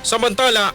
Samantala,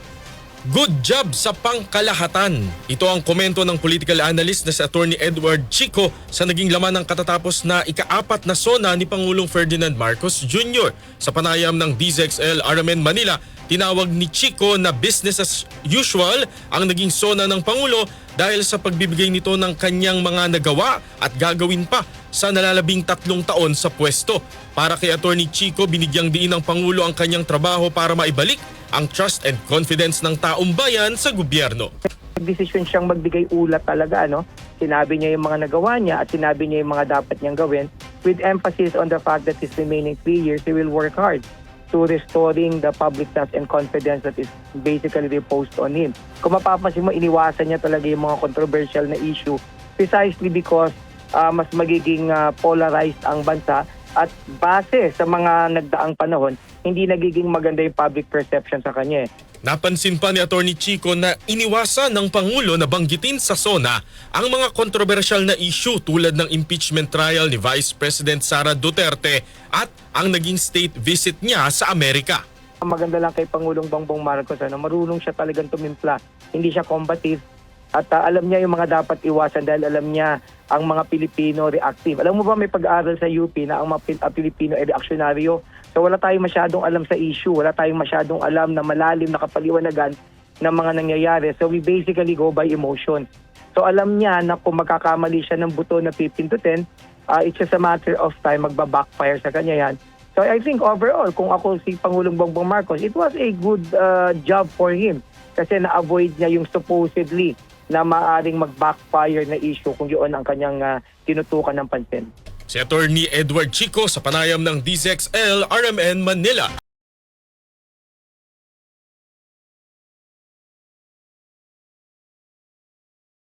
good job sa pangkalahatan. Ito ang komento ng political analyst na si Attorney Edward Chico sa naging laman ng katatapos na ikaapat na sona ni Pangulong Ferdinand Marcos Jr. Sa panayam ng DZXL RMN Manila, tinawag ni Chico na business as usual ang naging sona ng Pangulo dahil sa pagbibigay nito ng kanyang mga nagawa at gagawin pa sa nalalabing tatlong taon sa pwesto. Para kay Attorney Chico, binigyang diin ng Pangulo ang kanyang trabaho para maibalik ang trust and confidence ng taong bayan sa gobyerno. Decision siyang magbigay ulat talaga, ano? Sinabi niya yung mga nagawa niya at sinabi niya yung mga dapat niyang gawin with emphasis on the fact that his remaining three years, he will work hard to restoring the public trust and confidence that is basically reposed on him. Kung mapapansin mo, iniwasan niya talaga yung mga controversial na issue precisely because ah, mas magiging ah, polarized ang bansa at base sa mga nagdaang panahon, hindi nagiging maganda yung public perception sa kanya. eh. Napansin pa ni Attorney Chico na iniwasan ng Pangulo na banggitin sa SONA ang mga kontrobersyal na issue tulad ng impeachment trial ni Vice President Sara Duterte at ang naging state visit niya sa Amerika. Ang maganda lang kay Pangulong Bongbong Marcos, ano, marunong siya talagang tumimpla. Hindi siya combative at ah, alam niya yung mga dapat iwasan dahil alam niya ang mga Pilipino reactive. Alam mo ba may pag-aaral sa UP na ang mga ah, Pilipino ay reaksyonaryo? So wala tayong masyadong alam sa issue, wala tayong masyadong alam na malalim na kapaliwanagan ng mga nangyayari. So we basically go by emotion. So alam niya na kung magkakamali siya ng buto na pipindutin, ah, it's just a matter of time magba-backfire sa kanya yan. So I think overall, kung ako si Pangulong Bongbong Marcos, it was a good uh, job for him kasi na-avoid niya yung supposedly na maaring mag-backfire na issue kung yun ang kanyang uh, tinutukan ng pansin. Si Attorney Edward Chico sa panayam ng DZXL RMN Manila.